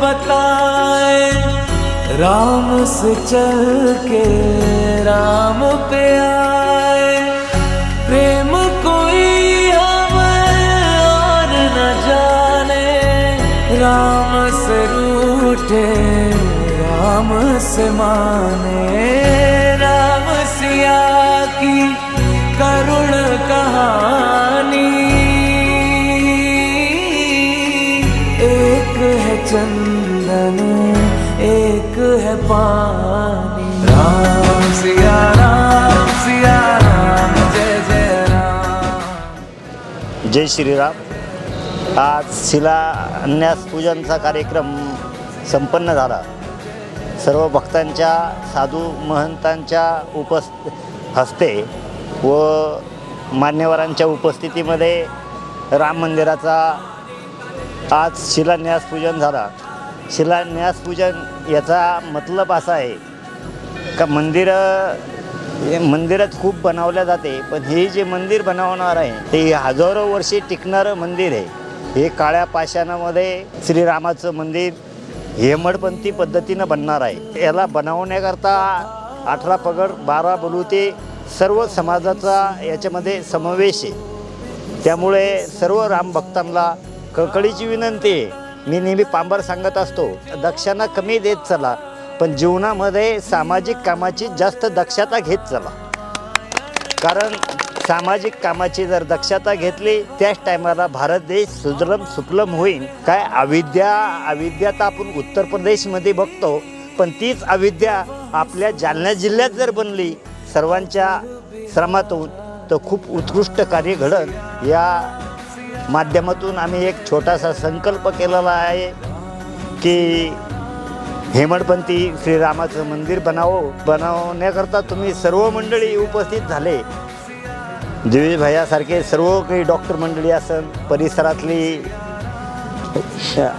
खोज बताए राम से चल के राम पे आए। प्रेम कोई हमें और न जाने राम से रूठे राम से माने। चंदन एक है पानी। राम सिया राम सिया राम जय जय राम। जय श्रीराम। आज शिलान्यास पूजनचा कार्यक्रम संपन्न झाला. सर्व भक्तांच्या साधू महंतांच्या उपस् हस्ते व मान्यवरांच्या उपस्थितीमध्ये राम मंदिराचा आज शिलान्यास पूजन झाला. शिलान्यास पूजन याचा मतलब असा आहे का मंदिरं हे मंदिरच खूप बनवल्या जाते पण हे जे मंदिर बनवणार आहे ते हजारो वर्षे टिकणारं मंदिर आहे. हे काळ्या पाषाणामध्ये श्रीरामाचं मंदिर हेमडपंथी पद्धतीनं बनणार आहे. याला बनवण्याकरता अठरा पगड बारा बलुते सर्व समाजाचा याच्यामध्ये समावेश आहे. त्यामुळे सर्व रामभक्तांना कळकळीची विनंती आहे. मी नेहमी पांबर सांगत असतो दक्षांना कमी देत चला पण जीवनामध्ये सामाजिक कामाची जास्त दक्षता घेत चला. कारण सामाजिक कामाची जर दक्षता घेतली त्याच टायमाला भारत देश सुजलम सुफलम होईल काय अविद्या अविद्या तर आपण उत्तर प्रदेशमध्ये बघतो पण तीच अविद्या आपल्या जालना जिल्ह्यात जर बनली सर्वांच्या श्रमातून तर खूप उत्कृष्ट कार्य घडत या माध्यमातून आम्ही एक छोटासा संकल्प केलेला आहे की हेमडपंथी श्रीरामाचं मंदिर बनावं. बनवण्याकरता तुम्ही सर्व मंडळी उपस्थित झाले. दिवेश भैयासारखे सर्व काही डॉक्टर मंडळी असन परिसरातली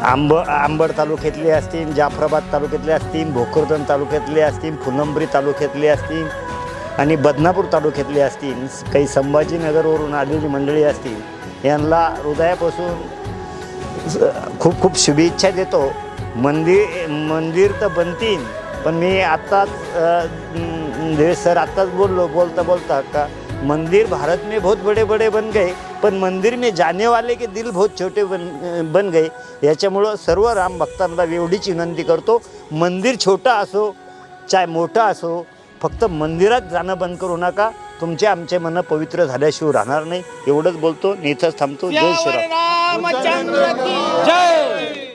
आंब आंबड तालुक्यातले असतील जाफराबाद तालुक्यातले असतील भोकरदन तालुक्यातले असतील फुलंबरी तालुक्यातले असतील आणि बदनापूर तालुक्यातले असतील काही संभाजीनगरवरून आलेली मंडळी असतील. यांना हृदयापासून खूप खूप शुभेच्छा देतो. मंदिर मंदिर तर बनतील पण मी आत्ताच देवेश सर आत्ताच बोललो बोलता बोलता का मंदिर भारत में बहुत बड़े बड़े बन गए पण मंदिर में जाने वाले के दिल बहुत छोटे बन बन गए. याच्यामुळं सर्व राम भक्तांना एवढीच विनंती करतो मंदिर छोटा असो चाहे मोठा असो फक्त मंदिरात जाणं बंद करू नका. तुमचे आमचे मन पवित्र झाल्याशिवाय राहणार नाही. एवढंच बोलतो नेथच थांबतो. जय श्रीराम जय.